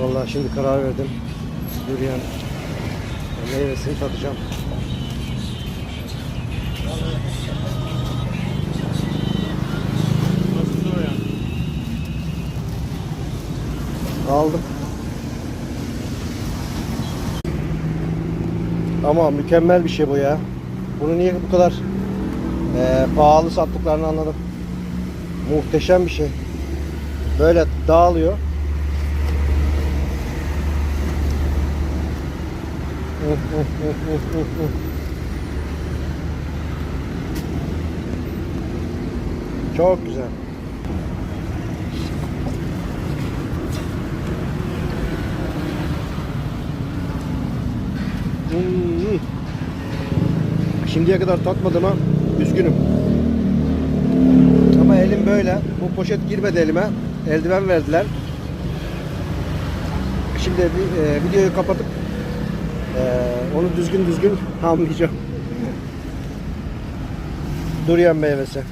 Vallahi şimdi karar verdim. Durian meyvesini tadacağım. Aldım. Ama mükemmel bir şey bu ya. Bunu niye bu kadar eee, pahalı sattıklarını anladım. Muhteşem bir şey. Böyle dağılıyor. Çok güzel. Hmm. Şimdiye kadar tatmadım ha. Üzgünüm. Ama elim böyle. Bu poşet girmedi elime. Eldiven verdiler. Şimdi e, videoyu kapatıp e, onu düzgün düzgün hamlayacağım. Durian meyvesi.